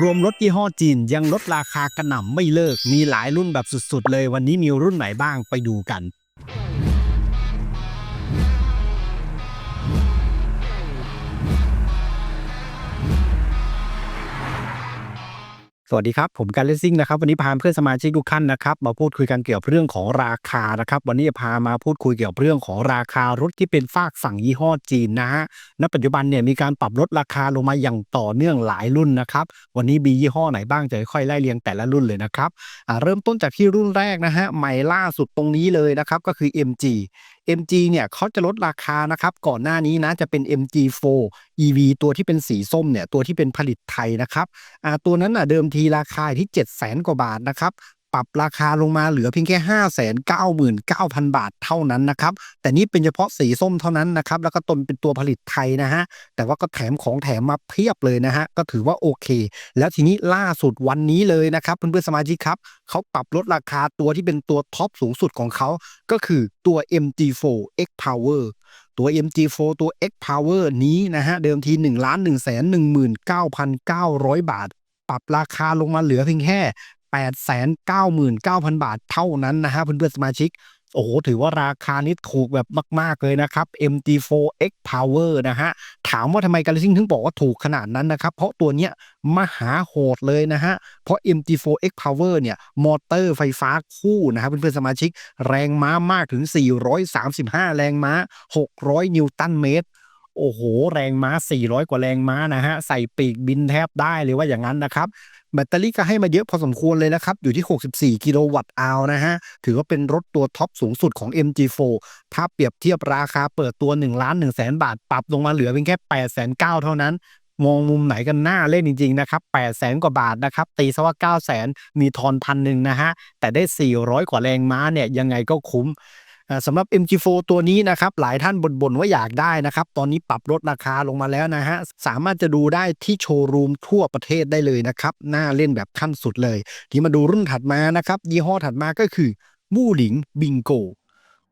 รวมรถยี่ห้อจีนยังลดราคากระหน่ำไม่เลิก มีหลายรุ่นแบบสุดๆเลย วันนี้มีรุ่นไหนบ้างไปดูกัน สวัสดีครับ ผมการเลสซิ่งนะครับ วันนี้พาเพื่อนสมาชิกทุกท่านนะครับ มาพูดคุยกันเกี่ยวกับเรื่องของราคานะครับ วันนี้จะพามาพูดคุยเกี่ยวกับเรื่องของราคารถที่เป็นฝากฝั่งยี่ห้อจีนนะฮะณปัจจุบันเนี่ยมีการปรับลดราคาลงมาอย่างต่อเนื่องหลายรุ่นนะครับ วันนี้มียี่ห้อไหนบ้างจะค่อยไล่เรียงแต่ละรุ่นเลยนะครับอ่าเริ่มต้นจากที่รุ่นแรกนะฮะใหม่ล่าสุดตรงนี้เลยนะครับก็คือ MG MG เนี่ยเขาจะลดราคานะครับ ก่อนหน้านี้นะจะเป็น MG4 EV ตัวที่เป็นสีส้มเนี่ยตัวที่เป็นผลิตไทยนะครับอ่าตัวนั้นอะเดิมทีราคาที่ 7 0 0 0 0 0 กว่าบาทนะครับ ปรับราคาลงมาเหลือเพียงแค่5 9 9 0 0 0 บาทเท่านั้นนะครับ แต่นี่เป็นเฉพาะสีส้มเท่านั้นนะครับ แล้วก็ตนเป็นตัวผลิตไทยนะฮะ แต่ว่าก็แถมของแถมมาเพียบเลยนะฮะ ก็ถือว่าโอเค แล้วทีนี้ล่าสุดวันนี้เลยนะครับ เพื่อนๆสมาชิกครับเขาปรับลดราคาตัวที่เป็นตัวท็อปสูงสุดของเขา ก็คือตัว MG4 X Power ตัว MG4 ตัว X Power นี้นะฮะ เดิมที 1 1 1 9 9 0 0 บาท ปรับราคาลงมาเหลือเพียงแค่ 899,000 บาทเท่านั้นนะฮะเพื่อนๆสมาชิก โอ้โห ถือว่าราคานี้ถูกแบบมาก ๆ เลยนะครับ MG4X Power นะฮะ ถามว่าทำไมการซิ่งถึงบอกว่าถูกขนาดนั้นนะครับ เพราะตัวเนี้ยมหาโหดเลยนะฮะ เพราะ MG4X Power เนี่ย มอเตอร์ไฟฟ้าคู่นะครับเพื่อนๆสมาชิก แรงม้ามากถึง 435 แรงม้า 600 นิวตันเมตร โอ้โห แรงม้า 400 กว่าแรงม้านะฮะ ใส่ปีกบินแทบได้เลยว่าอย่างนั้นนะครับ แบตเตอรี่ก็ให้มาเยอะพอสมควรเลยนะครับ อยู่ที่ 64 กิโลวัตต์อาวนะฮะ ถือว่าเป็นรถตัวท็อปสูงสุดของ MG4 ถ้าเปรียบเทียบราคาเปิดตัว1ล้าน1แสนบาท ปรับลงมาเหลือเพียงแค่8 9 0 0 0เท่านั้นมองมุมไหนกันหน้าเล่นจริง ๆ นะครับ8 0 0แสนกว่าบาทนะครับ ตีซะว่า 9 0 0แสนมีทอนพันหนึ่งนะฮะ แต่ได้ 400 กว่าแรงม้าเนี่ย ยังไงก็คุ้ม สำหรับ MG4 ตัวนี้นะครับหลายท่านบ่นๆว่าอยากได้นะครับ ตอนนี้ปรับลดราคาลงมาแล้วนะฮะ สามารถจะดูได้ที่โชว์รูมทั่วประเทศได้เลยนะครับ น่าเล่นแบบขั้นสุดเลย ที่มาดูรุ่นถัดมานะครับ ยี่ห้อถัดมาก็คือวู่หลิงบิงโก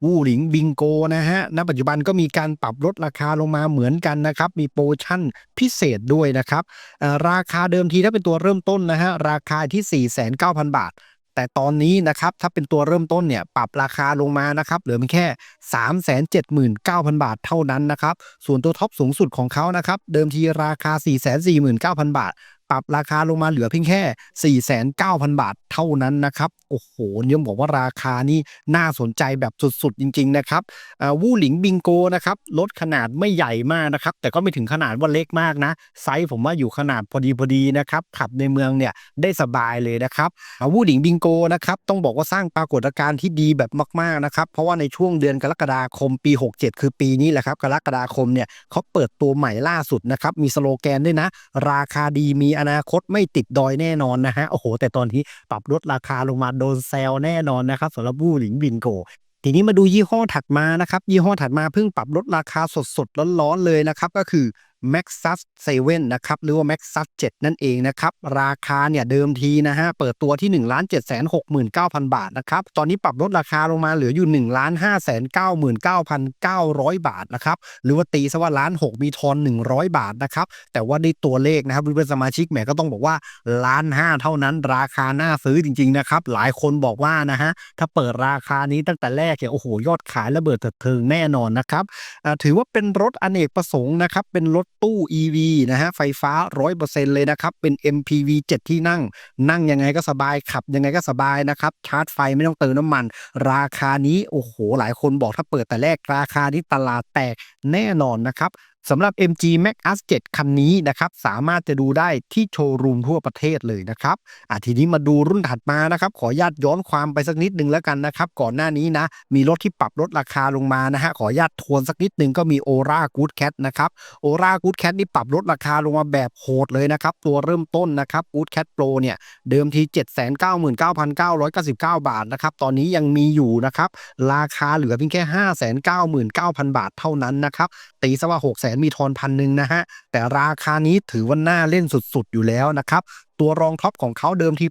วู่หลิงบิงโกนะฮะ ณ ปัจจุบันก็มีการปรับลดราคาลงมาเหมือนกันนะครับ มีโปรโมชั่นพิเศษด้วยนะครับ ราคาเดิมทีถ้าเป็นตัวเริ่มต้นนะฮะ ราคาที่ 49,000 บาท แต่ตอนนี้นะครับถ้าเป็นตัวเริ่มต้นเนี่ยปรับราคาลงมานะครับเหลือเพียงแค่ 379,000 บาทเท่านั้นนะครับส่วนตัวท็อปสูงสุดของเขานะครับเดิมทีราคา 449,000 บาท ปรับราคาลงมาเหลือเพียงแค่ 4,900บาท เท่านั้นนะครับ โอ้โหเนี่ยบอกว่าราคานี่น่าสนใจแบบสุดๆ จริง ๆ นะครับวู่หลิงบิงโกนะครับรถขนาดไม่ใหญ่มากนะครับ แต่ก็ไม่ถึงขนาดว่าเล็กมากนะ ไซส์ผมว่าอยู่ขนาดพอดีพอดีนะครับ ขับในเมืองเนี่ยได้สบายเลยนะครับวู่หลิงบิงโกนะครับต้องบอกว่าสร้างปรากฏการณ์ที่ดีแบบมากๆนะครับเพราะว่าในช่วงเดือนกรกฎาคมปี 67 คือปีนี้แหละครับ กรกฎาคมเนี่ยเขาเปิดตัวใหม่ล่าสุดนะครับมีสโลแกนด้วยนะ ราคาดีมีอนาคตไม่ติดดอยแน่นอนนะฮะโอ้โห แต่ตอนนี้ปรับลดราคาลงมาโดนแซลแน่นอนนะครับสำหรับบูหลิงบิงโก ทีนี้มาดูยี่ห้อถัดมานะครับ ยี่ห้อถัดมาเพิ่งปรับลดราคาสดๆร้อนๆเลยนะครับ ก็คือ Maxus 7นะครับหรือว่า Maxus 7 นั่นเองนะครับ ราคาเนี่ยเดิมทีนะฮะเปิดตัวที่ 1 7 6 9 0 0 0 บาทนะครับ ตอนนี้ปรับลดราคาลงมาเหลืออยู่ 1 5 9 9 9 0 0 บาทนะครับ หรือว่าตีซะว่าล้านหกมีทอน 100 บาทนะครับ แต่ว่าได้ตัวเลขนะครับเพื่อนสมาชิกแหมก็ต้องบอกว่าล้านห้าเท่านั้นราคาน่าซื้อจริงๆนะครับ หลายคนบอกว่านะฮะถ้าเปิดราคานี้ตั้งแต่แรกเนี่ยโอ้โหยอดขายระเบิดเถิดเทิงแน่นอนนะครับถือว่าเป็นรถอเนกประสงค์นะครับเป็นรถตู้ EV นะฮะไฟฟ้า 100%เลยนะครับ เป็น MPV 7 ที่นั่ง นั่งยังไงก็สบายขับยังไงก็สบายนะครับ ชาร์จไฟไม่ต้องเติมน้ำมัน ราคานี้ โอ้โห หลายคนบอกถ้าเปิดแต่แรกราคานี้ตลาดแตกแน่นอนนะครับ สำหรับ MG Max S 7คันนี้นะครับ สามารถจะดูได้ที่โชว์รูมทั่วประเทศเลยนะครับอะทีนี้มาดูรุ่นถัดมานะครับ ขออนุญาตย้อนความไปสักนิดนึงแล้วกันนะครับ ก่อนหน้านี้นะ มีรถที่ปรับลดราคาลงมานะฮะ ขออนุญาตทวนสักนิดนึงก็มี Ora Good Cat นะครับ Ora Good Cat นี่ปรับลดราคาลงมาแบบโหดเลยนะครับ ตัวเริ่มต้นนะครับ Good Cat Pro เนี่ยเดิมที 799,999 บาทนะครับ ตอนนี้ยังมีอยู่นะครับ ราคาเหลือเพียงแค่ 599,000 บาทเท่านั้นนะครับ ตีซะว่า6 0 0 0 0นมีทอนพันหนึ่งนะฮะแต่ราคานี้ถือว่าน่าเล่นสุดๆอยู่แล้วนะครับ ตัวรองท็อปของเขาเดิมที่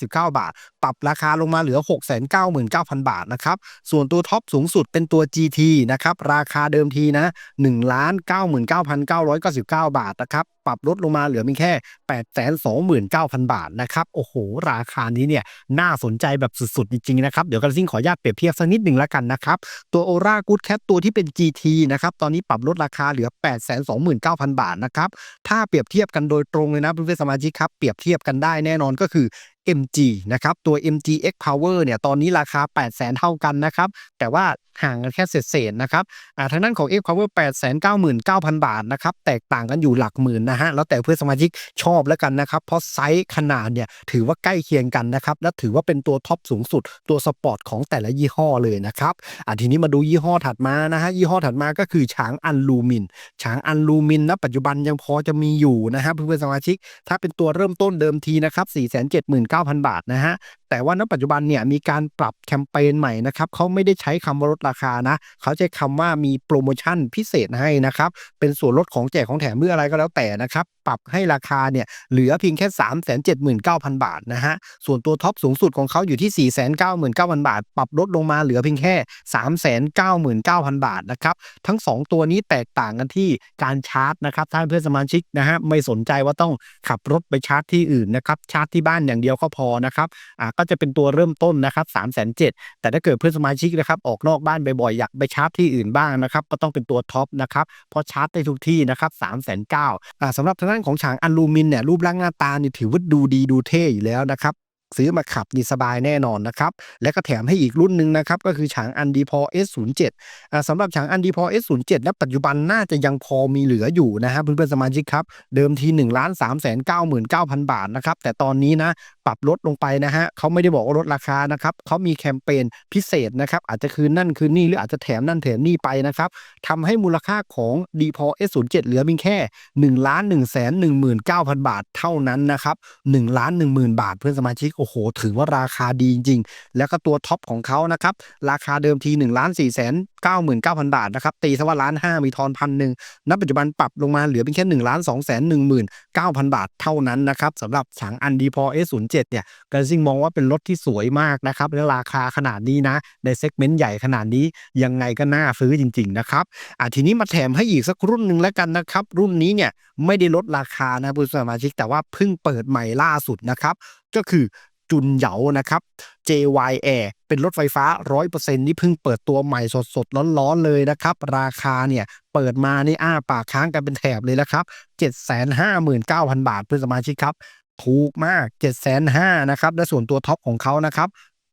899,999 บาท ปรับราคาลงมาเหลือ 699,000 บาทนะครับ ส่วนตัวท็อปสูงสุดเป็นตัว GT นะครับ ราคาเดิมทีนะ 1,99,999 บาทนะครับ ปรับลดลงมาเหลือเพีแค่ 829,000 บาทนะครับ โอ้โห ราคานี้เนี่ย น่าสนใจแบบสุดๆ จริงๆ นะครับ เดี๋ยวกันซิ่งขออนุญาตเปรียบเทียบสักนิดหนึ่งแล้วกันนะครับ ตัว Aura Good Cat ตัวที่เป็น GT นะครับ ตอนนี้ปรับลดราคาเหลือ 829,000 บาทนะครับ ถ้าเปรียบเทียบกันโดยตรงเลยนะเพื่อนๆสมาชิกครับเปรียบเทียบกันได้แน่นอนก็คือ MG นะครับตัว MG X Power เนี่ยตอนนี้ราคา 800,000เท่ากันนะครับแต่ว่าห่างกันแค่เศษๆนะครับอ่าทางด้านของ X Power 899,000 บาทนะครับแตกต่างกันอยู่หลักหมื่นนะฮะแล้วแต่เพื่อนสมาชิกชอบแล้วกันนะครับเพราะไซส์ขนาดเนี่ยถือว่าใกล้เคียงกันนะครับและถือว่าเป็นตัวท็อปสูงสุดตัวสปอร์ตของแต่ละยี่ห้อเลยนะครับอ่าทีนี้มาดูยี่ห้อถัดมานะฮะยี่ห้อถัดมาก็คือช้างอันลูมินช้างอันลูมินณปัจจุบันยังพอจะมีอยู่นะฮะเพื่อนสมาชิก ถ้าเป็นตัวเริ่มต้นเดิมทีนะครับ9,000 บาทนะฮะ แต่ว่าณปัจจุบันเนี่ยมีการปรับแคมเปญใหม่นะครับเขาไม่ได้ใช้คำว่าลดราคานะเขาใช้คำว่ามีโปรโมชั่นพิเศษให้นะครับเป็นส่วนลดของแจกของแถมเมื่ออะไรก็แล้วแต่นะครับปรับให้ราคาเนี่ยเหลือเพียงแค่ 379,000 บาทนะฮะส่วนตัวท็อปสูงสุดของเขาอยู่ที่ 499,000 บาท ปรับลดลงมาเหลือเพียงแค่ 399,000 บาทนะครับทั้ง 2 ตัวนี้แตกต่างกันที่การชาร์จนะครับถ้าเพื่อนสมาชิกนะฮะไม่สนใจว่าต้องขับรถไปชาร์จที่อื่นนะครับชาร์จที่บ้านอย่างเดียวก็พอนะครับอ่าก็จะเป็นตัวเริ่มต้นนะครับ3 7 0 0 0แต่ถ้าเกิดเพื่อนสมาชิกนะครับออกนอกบ้านบ่อยๆอยากไปชาร์จที่อื่นบ้างนะครับก็ต้องเป็นตัวท็อปนะครับเพราะชาร์จได้ทุกที่นะครับ3 9 0 0 0อ่าสำหรับทางด้านของฉางอลูมินเนี่ยรูปร่างหน้าตานี่ถือว่าดูดีดูเท่อยู่แล้วนะครับซื้อมาขับนี่สบายแน่นอนนะครับ และก็แถมให้อีกรุ่นหนึ่งนะครับ ก็คือฉางอันดีพอ S07 สำหรับฉางอันดีพอ S07 ณปัจจุบันน่าจะยังพอมีเหลืออยู่นะฮะเพื่อนๆสมาชิกครับ เดิมที1ล้าน3 9 9 0 0 0บาทนะครับ แต่ตอนนี้นะปรับลดลงไปนะฮะเขาไม่ได้บอกว่าลดราคานะครับเขามีแคมเปญพิเศษนะครับอาจจะคืนนั่นคืนนี่หรืออาจจะแถมนั่นแถมนี่ไปนะครับทำให้มูลค่าของดีพอ S07 เหลือเพียงแค่1ล้าน1แสน19,000 บาทเท่านั้นนะครับ1ล้าน10,000 บาทเพื่อนสมาชิกโอ้โห ถือว่าราคาดีจริงๆแล้วก็ตัวท็อปของเขานะครับราคาเดิมที1ล้าน4แสน 99,000 บาทนะครับตีซะว่าล้านห้ามีทอนพันหนึ่งณปัจจุบันปรับลงมาเหลือเพียงแค่1ล้าน2แสน19,000บาทเท่านั้นนะครับสำหรับฉางอันดีพอ S07 เจ็ดเนี่ยกระซิงมองว่าเป็นรถที่สวยมากนะครับและราคาขนาดนี้นะ ในเซกเมนต์ใหญ่ขนาดนี้ยังไงก็น่าซื้อจริง ๆ นะครับอะทีนี้มาแถมให้อีกสักรุ่นหนึ่งแล้วกันนะครับ รุ่นนี้เนี่ยไม่ได้ลดราคานะผู้สมาชิกแต่ว่าเพิ่งเปิดใหม่ล่าสุดนะครับก็คือจุนเหยานะครับ JY Air เป็นรถไฟฟ้า 100%นี่เพิ่งเปิดตัวใหม่สดๆ ร้อนๆ เลยนะครับ ราคาเนี่ยเปิดมานี่อ้าปากค้างกันเป็นแถบเลยนะครับ 759,000 บาทเพื่อนสมาชิกครับ ถูกมาก705,000นะครับ และส่วนตัวท็อปของเขานะครับ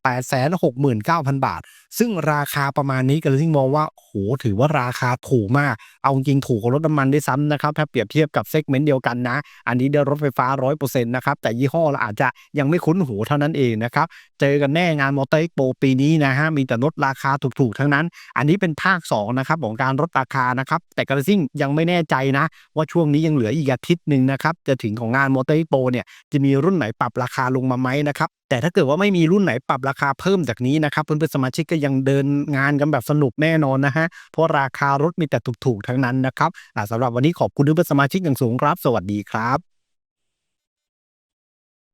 869,000 บาท ซึ่งราคาประมาณนี้ก็เลยที่มองว่าโหถือว่าราคาถูกมาก เอาจริงถูกกว่ารถน้ำมันด้วยซ้ำนะครับถ้าเปรียบเทียบกับเซกเมนต์เดียวกันนะ อันนี้เดี๋ยวรถไฟฟ้า 100%นะครับ แต่ยี่ห้อเราอาจจะยังไม่คุ้นหูเท่านั้นเองนะครับ เจอกันแน่งานมอเตอร์อ็กโปปีนี้นะฮะมีแต่ลดราคาถูกๆทั้งนั้น อันนี้เป็นภาค2นะครับของการลดราคานะครับแต่กระซิ่งยังไม่แน่ใจนะ ว่าช่วงนี้ยังเหลืออีกอาทิตย์หนึ่งนะครับจะถึงของงานมอเตอร์อ็กโปเนี่ยจะมีรุ่นไหนปรับราคาลงมาไหมนะครับแต่ถ้าเกิดว่าไม่มีรุ่นไหนปรับราคาเพิ่มจากนี้นะครับเพื่อนๆสมาชิกก็ยังเดินงานกันแบบสนุกแน่นอนนะฮะเพราะราคารถมีแต่ถูกๆทั้งนั้นนะครับสำหรับวันนี้ขอบคุณเพื่อนๆสมาชิกอย่างสูงครับ สวัสดีครับ